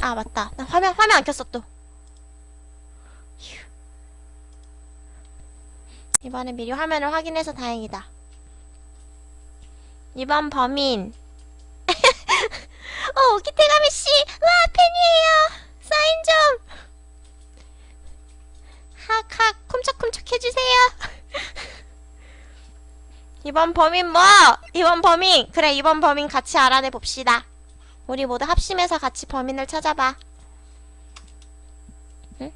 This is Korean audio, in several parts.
아 맞다. 나 화면 화면 안 켰어 또. 휴. 이번에 미리 화면을 확인해서 다행이다. 이번 범인. 어 오키테가미 씨 와 팬이에요! 사인 좀! 학학 콤짝콤짝 해주세요. 이번 범인 뭐? 이번 범인. 그래 이번 범인 같이 알아내 봅시다 우리 모두 합심해서 같이 범인을 찾아봐. 응?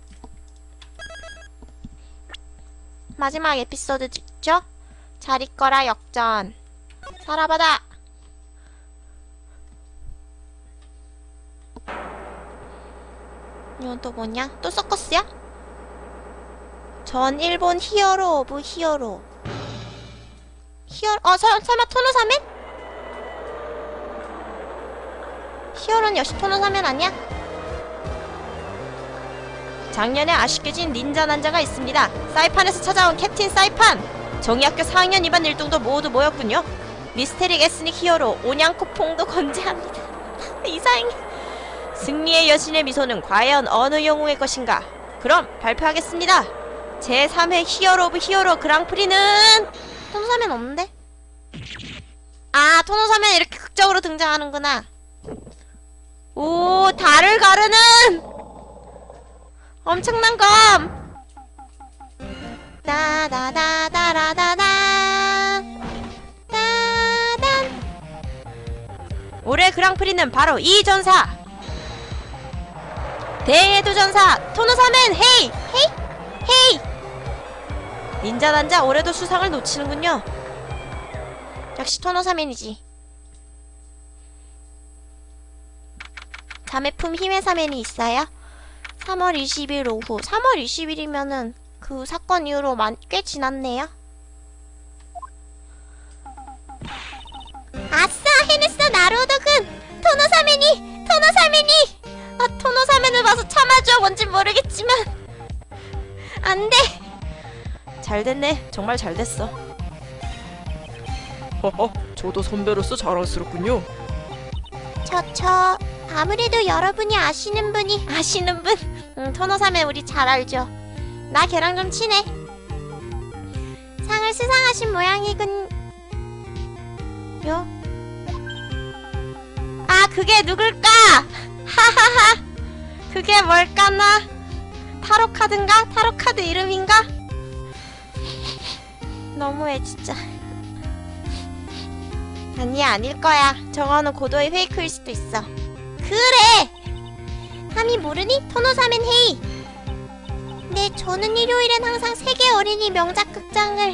마지막 에피소드 직죠? 잘 있거라 역전. 살아봐다. 이건 또 뭐냐? 또 서커스야? 전 일본 히어로 오브 히어로. 히어로, 어, 설, 설마 토노사맨? 히어로는 역시 토노사면 아니야? 작년에 아쉽게 진 닌자 난자가 있습니다. 사이판에서 찾아온 캡틴 사이판! 정의학교 4학년 2반 일동도 모두 모였군요. 미스테릭 에스닉 히어로 온양코퐁도 건재합니다. 이상해. 승리의 여신의 미소는 과연 어느 영웅의 것인가? 그럼 발표하겠습니다. 제3회 히어로 오브 히어로 그랑프리는 토노사면 없는데? 아 토노사면 이렇게 극적으로 등장하는구나. 오, 달을 가르는 엄청난 검. 따다다다라다다. 따단. 올해 그랑프리는 바로 이 전사. 대해도 전사 토노사맨 헤이 헤이 헤이. 닌자 난자 올해도 수상을 놓치는군요. 역시 토노사맨이지. 자매품 힘의 사면이 있어요? 3월 20일 오후. 3월 20일이면은 그 사건 이후로 만, 꽤 지났네요. 아싸! 해냈어 나루오덕은 토노사면이! 토노사면이! 아 토노사면을 봐서 참아줘 뭔진 모르겠지만. 안돼! 잘 됐네. 정말 잘 됐어. 허허, 저도 선배로서 자랑스럽군요. 저, 저, 아무래도 여러분이 아시는 분이, 아시는 분? 응, 토노사면 우리 잘 알죠. 나 걔랑 좀 친해. 상을 수상하신 모양이군, 요? 아, 그게 누굴까? 하하하. 그게 뭘까나? 타로카드인가? 타로카드 이름인가? 너무해, 진짜. 아니야 아닐 거야 저거는 고도의 페이크일 수도 있어 그래 함이 모르니 토노사멘 헤이 네 저는 일요일엔 항상 세계 어린이 명작 극장을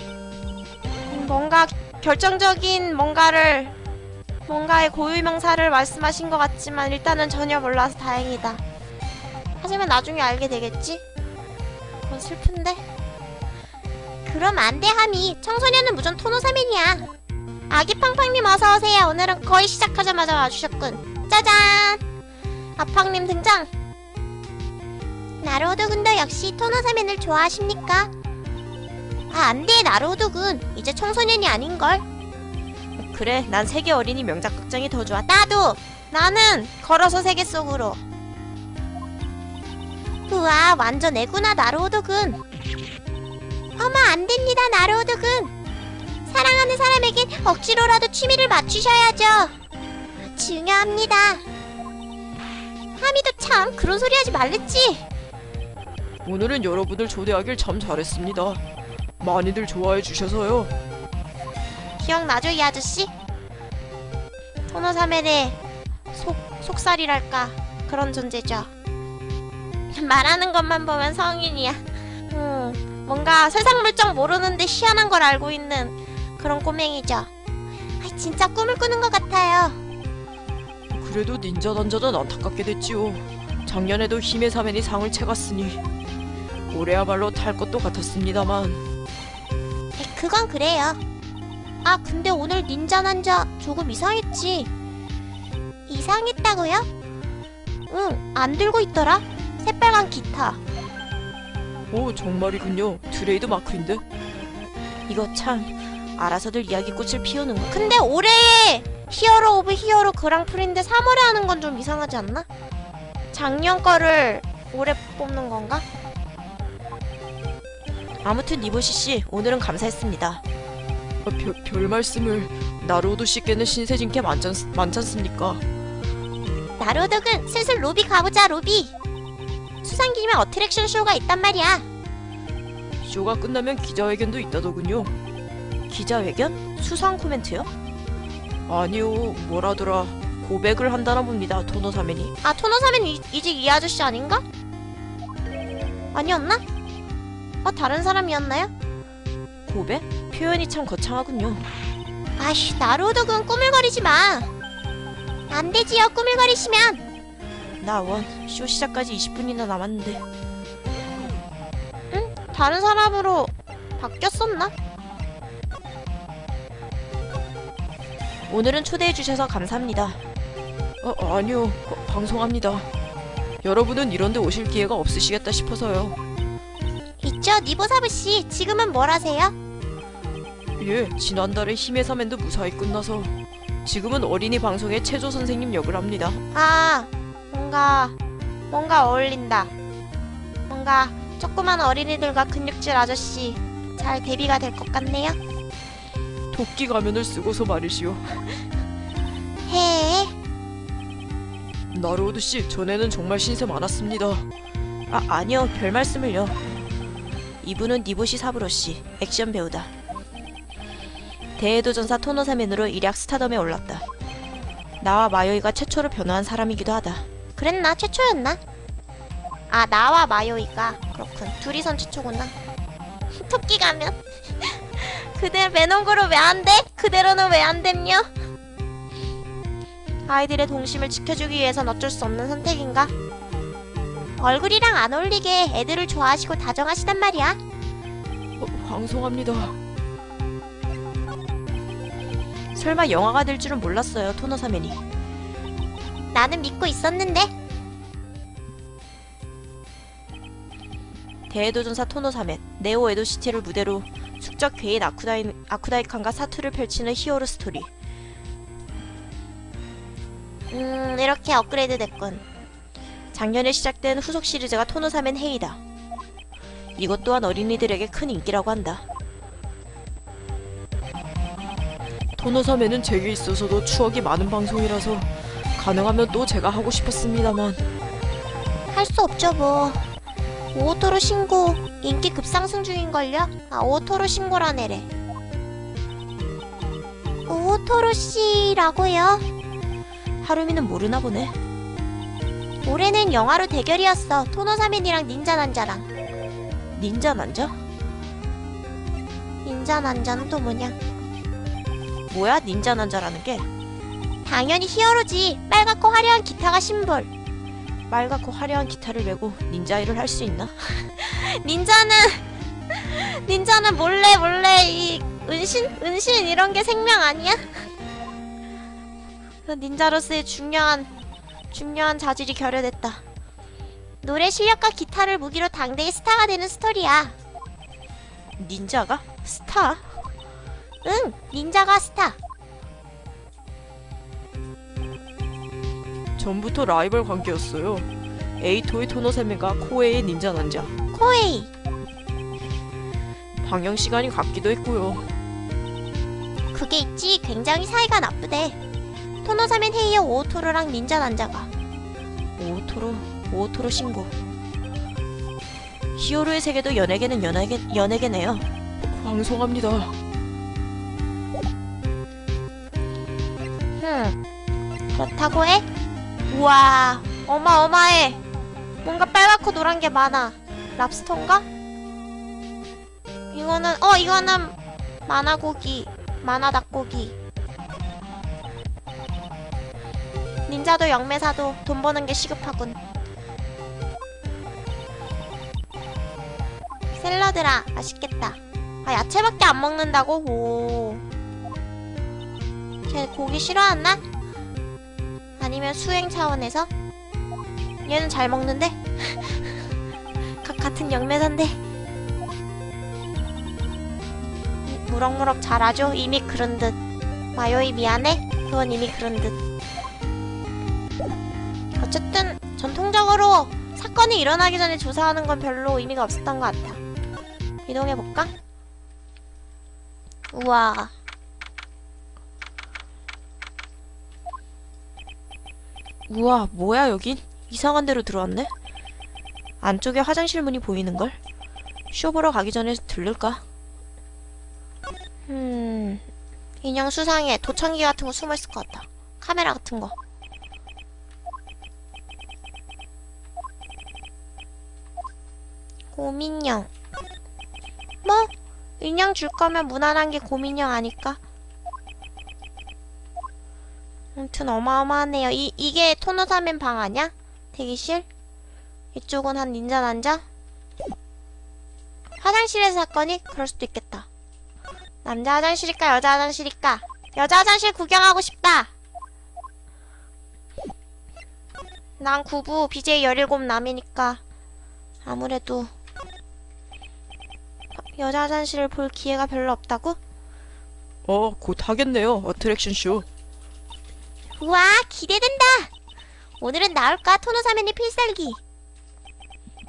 음, 뭔가 결정적인 뭔가를 뭔가의 고유명사를 말씀하신 것 같지만 일단은 전혀 몰라서 다행이다 하지만 나중에 알게 되겠지? 그건 슬픈데 그럼 안 돼, 하미. 청소년은 무전 토노사면이야. 아기팡팡님 어서오세요. 오늘은 거의 시작하자마자 와주셨군. 짜잔! 아팡님 등장! 나로우드군도 역시 토노사면을 좋아하십니까? 아, 안 돼, 나로우드군. 이제 청소년이 아닌걸. 그래, 난 세계 어린이 명작 극장이 더 좋아. 나도! 나는 걸어서 세계 속으로. 우와, 완전 애구나, 나로우드군. 어머 안 됩니다 나로우드군 사랑하는 사람에겐 억지로라도 취미를 맞추셔야죠 중요합니다 하미도 참 그런 소리 하지 말랬지 오늘은 여러분을 초대하길 참 잘했습니다. 많이들 좋아해 주셔서요. 기억나죠 이 아저씨? 토노사멜의 속, 속살이랄까 그런 존재죠 말하는 것만 보면 성인이야 음, 뭔가 세상 물정 모르는데 희한한 걸 알고 있는 그런 꼬맹이죠 아, 진짜 꿈을 꾸는 것 같아요 그래도 닌자 단자는 안타깝게 됐지요. 작년에도 힘의 사면이 상을 채갔으니 올해야말로 탈 것도 같았습니다만 에, 그건 그래요. 아, 근데 오늘 닌자 난자 조금 이상했지. 이상했다고요? 응, 안 들고 있더라. 새빨간 기타. 오 정말이군요. 트레이드 마크인데 이거 참 알아서들 이야기꽃을 피우는 거. 근데 올해의 히어로 오브 히어로 그랑프리인데 3월에 하는 건 좀 이상하지 않나? 작년 거를 올해 뽑는 건가? 아무튼 니보시 씨 오늘은 감사했습니다. 어, 별, 별 말씀을 나로도 씨께는 신세진께 많지, 않, 많지 않 습니까? 나로독은 슬슬 로비 가보자 로비 수상 김에 어트랙션 쇼가 있단 말이야 쇼가 끝나면 기자회견도 있다더군요. 기자회견? 수상 코멘트요? 아니요 뭐라더라 고백을 한다나 봅니다 토노사면이 아 토노사면 이, 이제 이 아저씨 아닌가? 아니었나? 어 다른 사람이었나요? 고백? 표현이 참 거창하군요. 아휴 나로독은 꾸물거리지 마 안 되지요 꾸물거리시면 나원 쇼 시작까지 20분이나 남았는데 다른 사람으로 바뀌었었나? 오늘은 초대해 주셔서 감사합니다. 어, 아니요 바- 방송합니다. 여러분은 이런데 오실 기회가 없으시겠다 싶어서요. 있죠 니보사부 씨 지금은 뭘 하세요? 예, 지난달에 힘의 사면도 무사히 끝나서 지금은 어린이 방송의 최조 선생님 역을 합니다. 아 뭔가 뭔가 어울린다 뭔가 조그만 어린이들과 근육질 아저씨 잘 대비가 될 것 같네요 도끼 가면을 쓰고서 말이시오. 해 나로우드 씨, 전에는 정말 신세 많았습니다. 아, 아니요, 별 말씀을요. 이분은 니보시 사부로 씨, 액션 배우다. 대해도전사 토노사맨으로 일약 스타덤에 올랐다. 나와 마요이가 최초로 변화한 사람이기도 하다. 그랬나 최초였나? 아 나와 마요이가 그렇군 둘이선 최초구나 토끼 가면 그대 매너그로 왜 안 돼? 그대로는 왜안 됨요? 아이들의 동심을 지켜주기 위해선 어쩔 수 없는 선택인가? 얼굴이랑 안 어울리게 애들을 좋아하시고 다정하시단 말이야 어, 방송합니다. 설마 영화가 될 줄은 몰랐어요, 토노사맨이. 나는 믿고 있었는데 대해도전사 토노사맨, 네오 에도시티를 무대로 숙적 괴인 아쿠다이, 아쿠다이칸과 사투를 펼치는 히어로 스토리. 음 이렇게 업그레이드 됐군 작년에 시작된 후속 시리즈가 토노사맨 헤이다. 이것 또한 어린이들에게 큰 인기라고 한다. 토노사맨은 제게 있어서도 추억이 많은 방송이라서 가능하면 또 제가 하고 싶었습니다만 할 수 없죠 뭐 오토로 신고 인기 급상승 중인걸요? 아 오토로 신고라네래 오토로 씨라고요? 하루미는 모르나 보네. 올해는 영화로 대결이었어 토노사맨이랑 닌자 난자랑 닌자 난자? 닌자 난자는 또 뭐냐 뭐야 닌자 난자라는 게? 당연히 히어로지 빨갛고 화려한 기타가 심볼 빨갛고 화려한 기타를 메고 닌자 일을 할 수 있나? 닌자는 닌자는 몰래 몰래 이 은신 은신 이런 게 생명 아니야? 그 닌자로서의 중요한 중요한 자질이 결여됐다. 노래 실력과 기타를 무기로 당대의 스타가 되는 스토리야. 닌자가? 스타? 응, 닌자가 스타. 전부터 라이벌 관계였어요. 에이토의 토노세메가 코에의 닌자 난자. 코에이. 방영 시간이 같기도 했고요. 그게 있지. 굉장히 사이가 나쁘대. 토노사멘 헤이어 오토로랑 닌자 난자가. 오토로, 오토로 신고. 히어로의 세계도 연예계는 연예계, 연예계네요. 방송합니다. 흠. 그렇다고 해? 우와, 어마어마해. 뭔가 빨갛고 노란 게 많아. 랍스터인가? 이거는, 어, 이거는 만화고기. 만화 닭고기. 닌자도 영매사도 돈 버는 게 시급하군. 샐러드라, 맛있겠다. 아, 야채밖에 안 먹는다고? 오. 쟤 고기 싫어하나? 아니면 수행 차원에서? 얘는 잘 먹는데? 각 같은 영매사인데 무럭무럭 잘하죠? 이미 그런 듯 마요이 미안해 그건 이미 그런 듯. 어쨌든 전통적으로 사건이 일어나기 전에 조사하는 건 별로 의미가 없었던 것 같아. 이동해 볼까? 우와. 우와, 뭐야 여긴? 이상한 데로 들어왔네. 안쪽에 화장실 문이 보이는걸? 쇼 보러 가기 전에 들를까? 음. 인형 수상해. 도청기 같은 거 숨어 있을 것 같다. 카메라 같은 거. 곰인형. 뭐? 인형 줄 거면 무난한 게 곰인형 아닐까? 아무튼 어마어마하네요. 이, 이게 토너사면 방 아냐? 대기실? 이쪽은 한 닌자 난자? 화장실에서 사건이? 그럴 수도 있겠다. 남자 화장실일까 여자 화장실일까? 여자 화장실 구경하고 싶다. 난 구부 BJ 17 남이니까 아무래도 여자 화장실을 볼 기회가 별로 없다고? 어, 곧 하겠네요. 어트랙션 쇼. 우와 기대된다. 오늘은 나올까 토노사면의 필살기.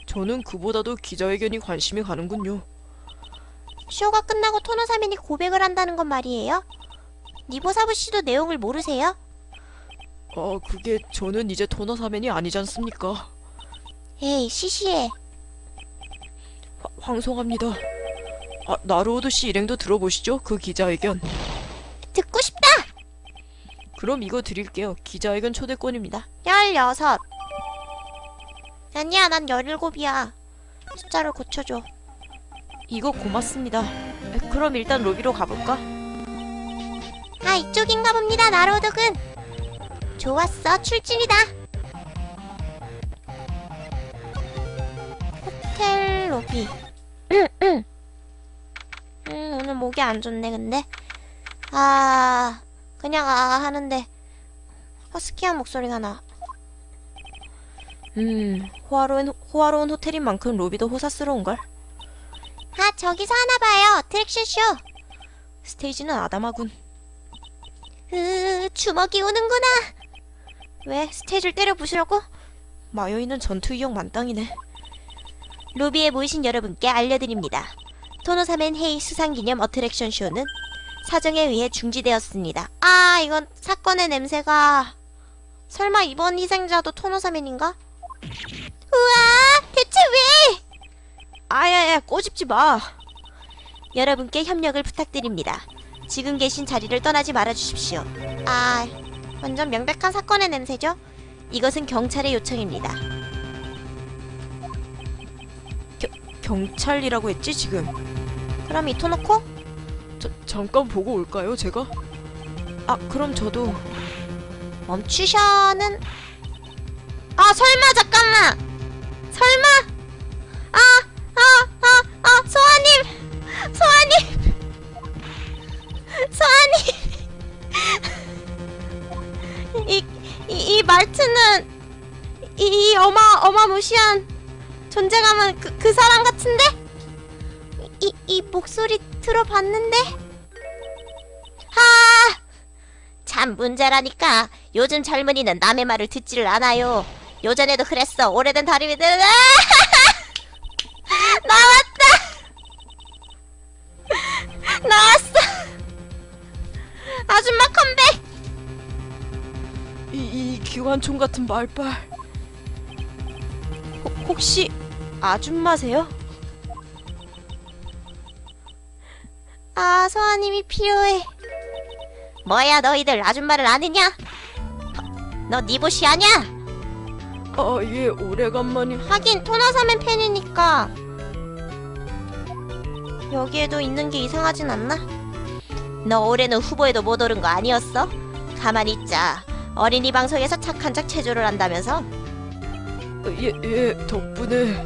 저는 그보다도 기자회견이 관심이 가는군요. 쇼가 끝나고 토노사면이 고백을 한다는 건 말이에요? 니보사부 씨도 내용을 모르세요? 어, 그게 저는 이제 토너 사면이 아니지 않습니까? 에이 시시해. 화- 황송합니다. 아, 나루오드 씨 일행도 들어보시죠? 그 기자회견. 듣고 싶다. 그럼 이거 드릴게요. 기자회견 초대권입니다. 16. 아니야, 난 17이야. 숫자를 고쳐줘. 이거 고맙습니다. 에, 그럼 일단 로비로 가볼까? 아, 이쪽인가 봅니다, 나로독은. 좋았어, 출진이다. 호텔 로비. 음, 오늘 목이 안 좋네, 근데. 아, 그냥 아 하는데 허스키한 목소리가 나. 음, 호화로운, 호화로운 호텔인 만큼 로비도 호사스러운걸? 아, 저기서 하나 봐요. 트랙션 쇼. 스테이지는 아담하군. 으, 주먹이 오는구나. 왜? 스테이지를 때려 부시려고? 마요이는 전투 이용 만땅이네. 로비에 모이신 여러분께 알려드립니다. 토노사멘 헤이 수상기념 어트랙션 쇼는 사정에 의해 중지되었습니다. 아, 이건 사건의 냄새가... 설마 이번 희생자도 토노사멘인가? 우와, 대체 왜? 아야야, 꼬집지 마! 여러분께 협력을 부탁드립니다. 지금 계신 자리를 떠나지 말아주십시오. 아, 완전 명백한 사건의 냄새죠? 이것은 경찰의 요청입니다. 경찰이라고 했지, 지금? 그럼 이 토노코? 저, 잠깐 보고 올까요, 제가? 아, 그럼 저도. 멈추셔는 아 설마 잠깐만! 설마? 아 아 아 아 소아 님! 소아 님! 소아 님! 이, 이, 이 말투는 이, 이 어마 어마무시한 존재감은 그, 그 사람 같은데? 이, 이 목소리 들어봤는데? 아참 문제라니까. 요즘 젊은이는 남의 말을 듣지를 않아요. 요전에도 그랬어. 오래된 다리미들은 아! 나왔다! 나왔어! 아줌마 컴백! 이, 이 기관총 같은 말빨. 혹, 혹시 아줌마세요? 아 소아님이 필요해 뭐야 너희들 아줌마를 아느냐 너 니보시 아냐 아, 예, 오래간만이. 하긴 토나사면 팬이니까 여기에도 있는 게 이상하진 않나? 너 올해는 후보에도 못 오른 거 아니었어? 가만히 있자 어린이 방송에서 착한 척 체조를 한다면서 예, 예, 덕분에.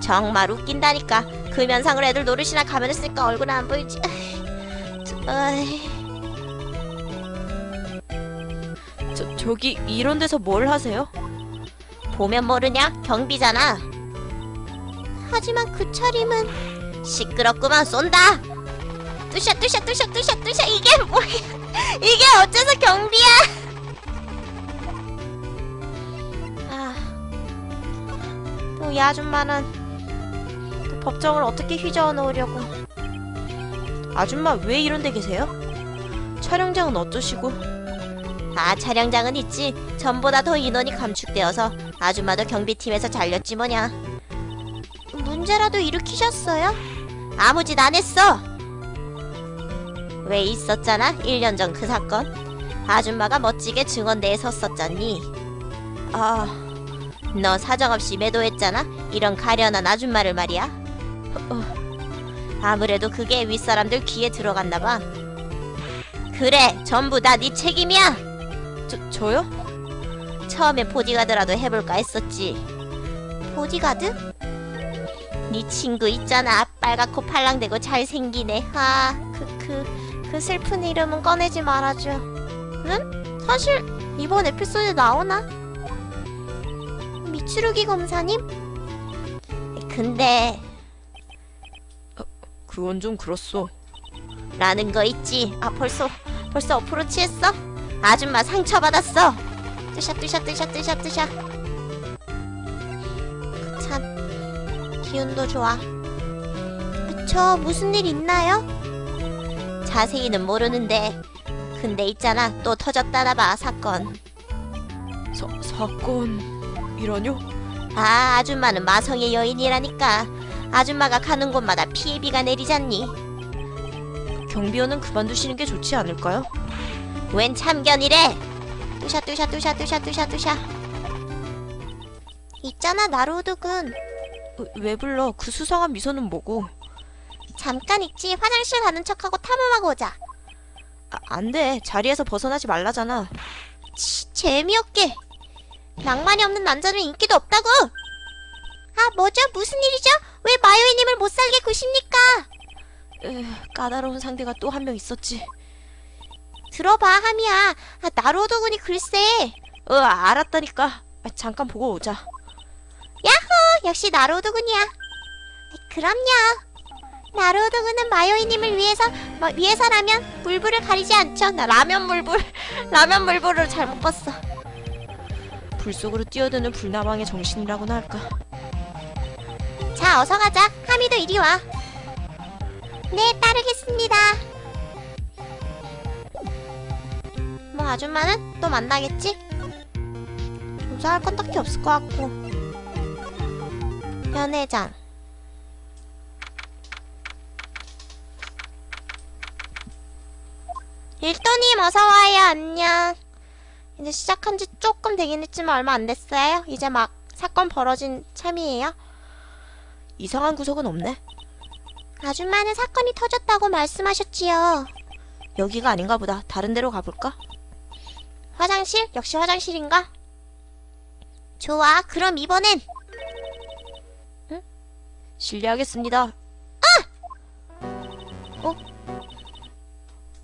정말 웃긴다니까 금연상을 애들 노릇이나 가면을 쓰니까 얼굴은 안 보이지 저, 저기, 이런 데서 뭘 하세요? 보면 모르냐? 경비잖아 하지만 그 차림은 시끄럽구만 쏜다 뚜샤 뚜샤 뚜샤 뚜샤 뚜샤 이게 뭐야 이게 어째서 경비야? 아, 또 이 아줌마는 또 법정을 어떻게 휘저어 놓으려고? 아줌마 왜 이런 데 계세요? 촬영장은 어쩌시고? 아, 촬영장은 있지. 전보다 더 인원이 감축되어서 아줌마도 경비팀에서 잘렸지 뭐냐. 문제라도 일으키셨어요? 아무 짓 안 했어. 왜 있었잖아? 1년 전 그 사건. 아줌마가 멋지게 증언대에 섰었잖니. 아, 너 사정없이 매도했잖아? 이런 가련한 아줌마를 말이야. 어, 아무래도 그게 윗사람들 귀에 들어갔나 봐. 그래, 전부 다 네 책임이야. 저, 저요? 처음엔 보디가드라도 해볼까 했었지. 보디가드? 네 친구 있잖아. 빨갛고 팔랑대고 잘생기네. 아, 그, 그, 그 슬픈 이름은 꺼내지 말아줘. 응? 사실 이번 에피소드에 나오나? 미츠루기 검사님? 근데 그건 좀 그렇소. 라는 거 있지. 아 벌써 벌써 어프로치 했어? 아줌마 상처받았어. 뜨샷 뜨샷 뜨샷 뜨샷 뜨샷. 참 기운도 좋아. 저 무슨 일 있나요? 자세히는 모르는데 근데 있잖아 또 터졌다나 봐 사건. 사, 사건... 이라뇨? 아 아줌마는 마성의 여인이라니까. 아줌마가 가는 곳마다 피해비가 내리잖니. 경비원은 그만두시는 게 좋지 않을까요? 웬 참견이래? 뚜샤 뚜샤 뚜샤 뚜샤 뚜샤 뚜샤 있잖아 나루오드군 어, 왜 불러? 그 수상한 미소는 뭐고? 잠깐 있지 화장실 가는 척하고 탐험하고 오자 아, 안 돼. 자리에서 벗어나지 말라잖아. 치, 재미없게 낭만이 없는 남자는 인기도 없다고 아 뭐죠 무슨 일이죠 왜 마요이님을 못 살게 구십니까 에, 까다로운 상대가 또 한 명 있었지. 들어봐 하미야 아, 나루오드군이 글쎄 어, 알았다니까. 아, 잠깐 보고 오자. 어, 역시 나로우드군이야. 그럼요. 나로우드군은 마요이님을 위해서 뭐, 위해서라면 물불을 가리지 않죠. 나 라면 물불 라면 물불을 잘못 봤어. 불 속으로 뛰어드는 불나방의 정신이라고나 할까. 자, 어서 가자. 하미도 이리 와. 네, 따르겠습니다. 뭐 아줌마는 또 만나겠지? 조사할 건 딱히 없을 것 같고. 연회장. 일도님 어서 와요. 안녕. 이제 시작한 지 조금 되긴 했지만 얼마 안 됐어요. 이제 막 사건 벌어진 참이에요. 이상한 구석은 없네. 아줌마는 사건이 터졌다고 말씀하셨지요. 여기가 아닌가 보다. 다른 데로 가볼까? 화장실? 역시 화장실인가? 좋아, 그럼 이번엔 실례하겠습니다.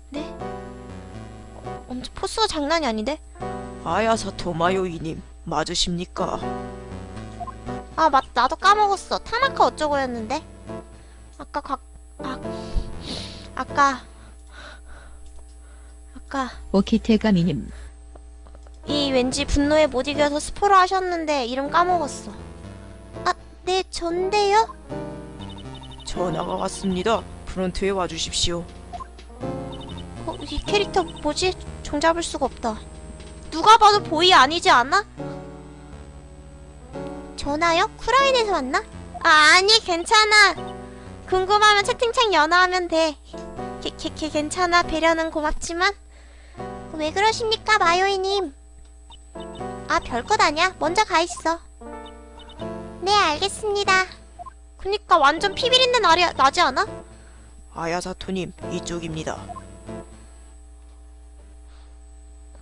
네? 엄청 포스가 장난이 아닌데? 아야사토 마요이님 맞으십니까? 아, 맞, 나도 까먹었어. 타나카 어쩌고였는데? 아까 각, 아, 아까, 아까 오키테가미님 이 왠지 분노에 못 이겨서 스포를 하셨는데 이름 까먹었어. 아, 네, 전데요? 전화가 왔습니다. 프런트에 와주십시오. 어, 이 캐릭터 뭐지? 종잡을 수가 없다. 누가 봐도 보이 아니지 않아? 전화요? 쿠라인에서 왔나? 아, 아니, 괜찮아. 궁금하면 채팅창 연화하면 돼. 게, 게, 게, 괜찮아. 배려는 고맙지만. 왜 그러십니까, 마요이님? 아, 별것 아니야. 먼저 가 있어. 네, 알겠습니다. 그니까 완전 피비린내 나리, 나지 않아? 아야사토님 이쪽입니다.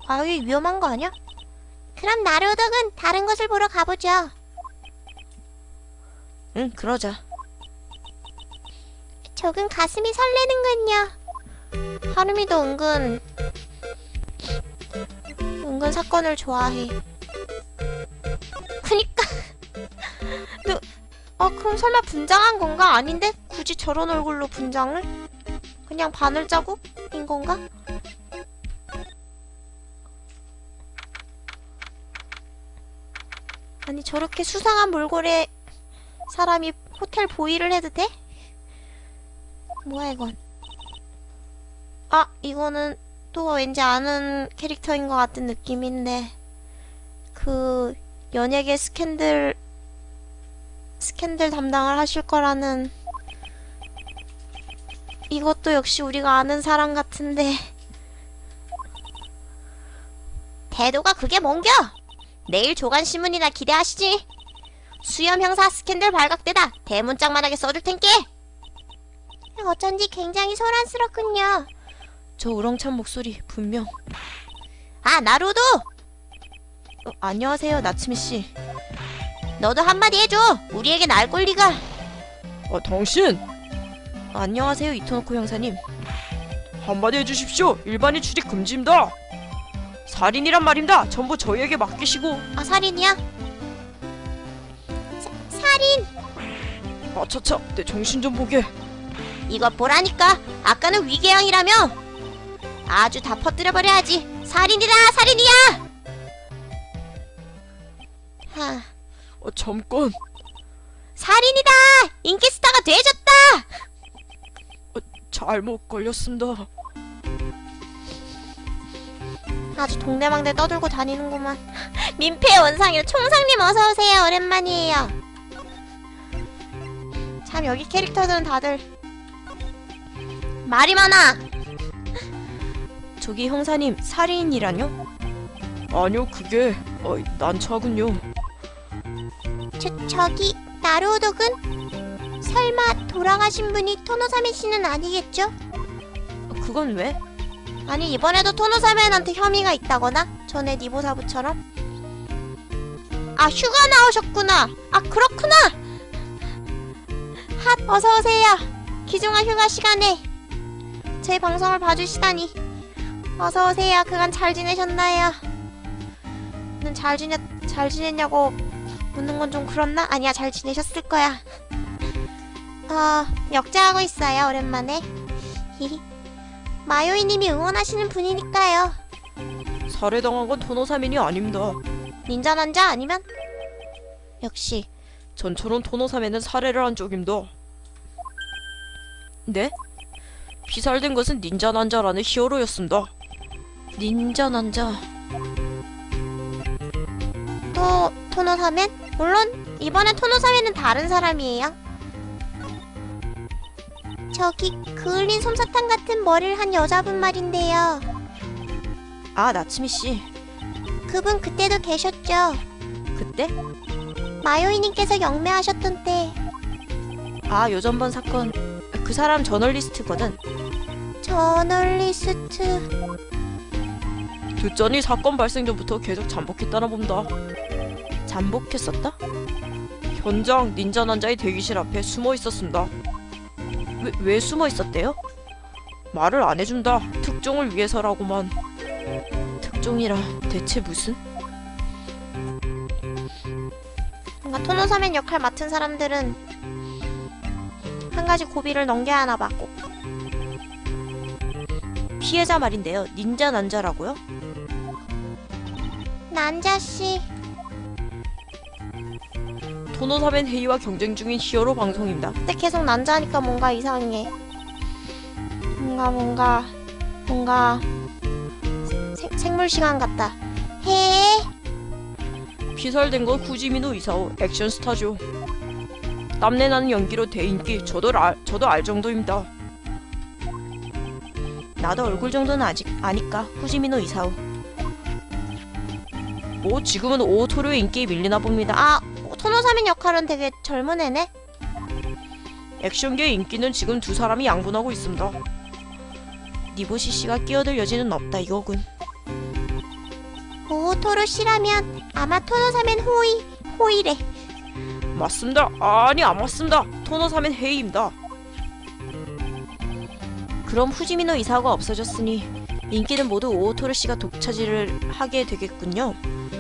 과학이 위험한 거 아니야? 그럼 나루오덕은 다른 곳을 보러 가보죠. 응, 그러자. 적은 가슴이 설레는군요. 하루미도 은근 은근 사건을 좋아해. 그니까 너, 아 어, 그럼 설마 분장한 건가? 아닌데? 굳이 저런 얼굴로 분장을? 그냥 바늘자국인 건가? 아니 저렇게 수상한 몰골에 사람이 호텔 보이를 해도 돼? 뭐야 이건? 아 이거는 또 왠지 아는 캐릭터인 것 같은 느낌인데 그 연예계 스캔들 스캔들 담당을 하실 거라는 이것도 역시 우리가 아는 사람 같은데 태도가 그게 뭔겨? 내일 조간신문이나 기대하시지 수염 형사 스캔들 발각되다 대문짝만하게 써줄 텐께 어쩐지 굉장히 소란스럽군요 저 우렁찬 목소리 분명. 아 나루도 어, 안녕하세요, 나츠미 씨. 너도 한마디 해줘 우리에겐 알 권리가 아, 당신 안녕하세요, 이토노코 형사님. 한마디 해주십시오. 일반인 출입 금지입니다. 살인이란 말입니다. 전부 저희에게 맡기시고 아 살인이야? 사, 살인. 아차차 내 정신 좀 보게. 이것 보라니까 아까는 위궤양이라며. 아주 다 퍼뜨려버려야지. 살인이다 살인이야! 하. 어, 잠깐. 살인이다! 인기 스타가 돼졌다! 잘못 걸렸습니다. 아주 동대망대 떠들고 다니는구만. 민폐 원상이라 총상님 어서오세요. 오랜만이에요 참 여기 캐릭터들은 다들 말이 많아 저기 형사님, 살인이라뇨? 아니요 그게 어, 난처하군요. 저, 저기 나루오독은 설마 돌아가신 분이 토노사메 씨는 아니겠죠? 어, 그건 왜? 아니 이번에도 토노사메한테 혐의가 있다거나 전에 니보사부처럼 아 휴가 나오셨구나 아 그렇구나 핫 어서오세요 귀중한 휴가 시간에 제 방송을 봐주시다니 어서오세요 그간 잘 지내셨나요? 는 잘 지냈 잘 지냈냐고 묻는 건 좀 그렇나? 아니야 잘 지내셨을 거야 어 역자하고 있어요 오랜만에 마요이님이 응원하시는 분이니까요. 살해당한 건 토노사민이 아닙니다. 닌자 난자 아니면 역시 전처럼 토노사민은 살해를 한 쪽입니다. 네? 피살된 것은 닌자 난자라는 히어로였습니다. 닌자 난자. 또 토노사멘? 물론 이번에 토노사멘은 다른 사람이에요. 저기 그을린 솜사탕 같은 머리를 한 여자분 말인데요. 아, 나츠미 씨. 그분 그때도 계셨죠. 그때? 마요이님께서 영매하셨던 때 아, 요전번 사건. 그 사람 저널리스트거든. 저널리스트 듣자니 사건 발생 전부터 계속 잠복했다나 봅니다. 잠복했었다? 현장 닌자 난자의 대기실 앞에 숨어 있었습니다. 왜, 왜 숨어 있었대요? 말을 안 해준다. 특종을 위해서라고만. 특종이라 대체 무슨? 토노사멘 역할 맡은 사람들은 한 가지 고비를 넘겨야 하나 봐. 꼭. 피해자 말인데요. 닌자 난자라고요? 난자씨 토노사멘 회의와 경쟁 중인 히어로 방송입니다. 근데 계속 난자니까 뭔가 이상해. 뭔가 뭔가 뭔가 생, 생물 시간 같다. 해. 피살된 건 후지미노 이사오 액션 스타죠. 땀내 나는 연기로 대인기 저도 알 저도 알 정도입니다. 나도 얼굴 정도는 아직 아니까 후지미노 이사오. 뭐 지금은 오토로의 인기에 밀리나 봅니다. 아 토노사민 역할은 되게 젊은 애네. 액션계 인기는 지금 두 사람이 양분하고 있습니다. 니보시 씨가 끼어들 여지는 없다 이거군. 오토로 씨라면 아마 토노사민 호이 호이래. 맞습니다. 아니 안 맞습니다. 토노사멘 회의입니다. 그럼 후지미노 이사오가 없어졌으니 인기는 모두 오토르 씨가 독차지를 하게 되겠군요.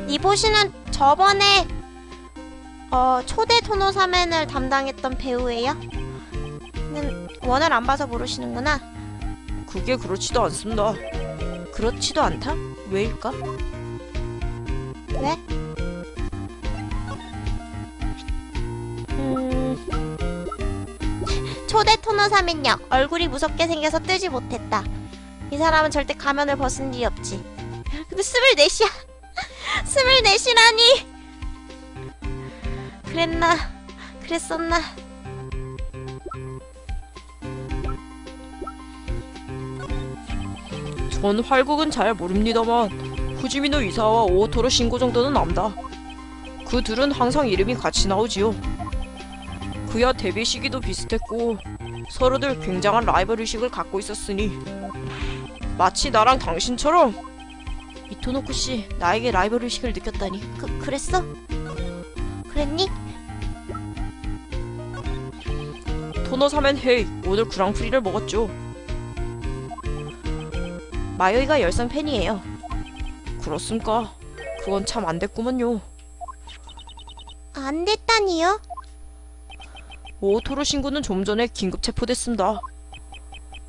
이보시는 저번에 어 초대 토노사멘을 담당했던 배우예요. 는 원을 안 봐서 모르시는구나. 그게 그렇지도 않습니다. 그렇지도 않다? 왜일까? 왜? 음. 초대 토너 3인역. 얼굴이 무섭게 생겨서 뜨지 못했다. 이 사람은 절대 가면을 벗은 일이 없지. 근데 24시야? 24시라니? 그랬나? 그랬었나? 전 활국은 잘 모릅니다만 후지미노 이사와 오토로 신고 정도는 압니다. 그 둘은 항상 이름이 같이 나오지요. 그야 데뷔 시기도 비슷했고 서로들 굉장한 라이벌 의식을 갖고 있었으니 마치 나랑 당신처럼 이토노쿠 씨, 나에게 라이벌 의식을 느꼈다니. 그 그랬어? 그랬니? 토너사면 헤이 오늘 그랑프리를 먹었죠. 마요이가 열성 팬이에요. 그렇습니까? 그건 참 안 됐구먼요. 안 됐다니요? 오토로 신고는 좀 전에 긴급 체포됐습니다.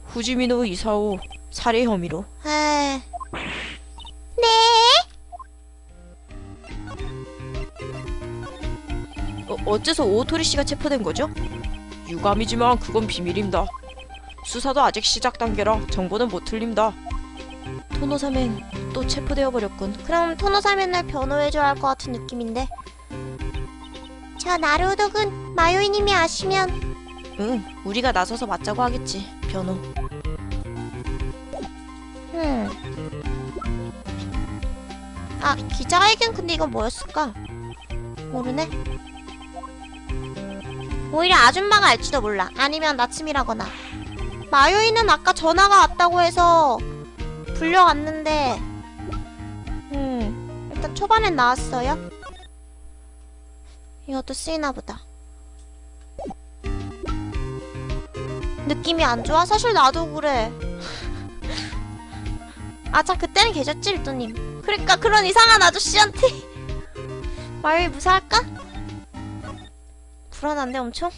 후지미노 이사오 살해 혐의로. 에. 네. 어, 어째서 오토리 씨가 체포된 거죠? 유감이지만 그건 비밀입니다. 수사도 아직 시작 단계라 정보는 못 틀립니다. 토노사멘 또 체포되어 버렸군. 그럼 토너사면을 변호해줘야 할 것 같은 느낌인데. 저 나루오독은 마요이님이 아시면 응, 우리가 나서서 맞자고 하겠지. 변호. 음. 아 기자회견 근데 이건 뭐였을까? 모르네. 오히려 아줌마가 알지도 몰라. 아니면 나침이라거나. 마요이는 아까 전화가 왔다고 해서 불려갔는데, 초반엔 나왔어요. 이것도 쓰이나 보다. 느낌이 안 좋아? 사실 나도 그래. 아, 참 그때는 계셨지, 일도님. 그러니까 그런 이상한 아저씨한테 마요이 무사할까? 불안한데 엄청?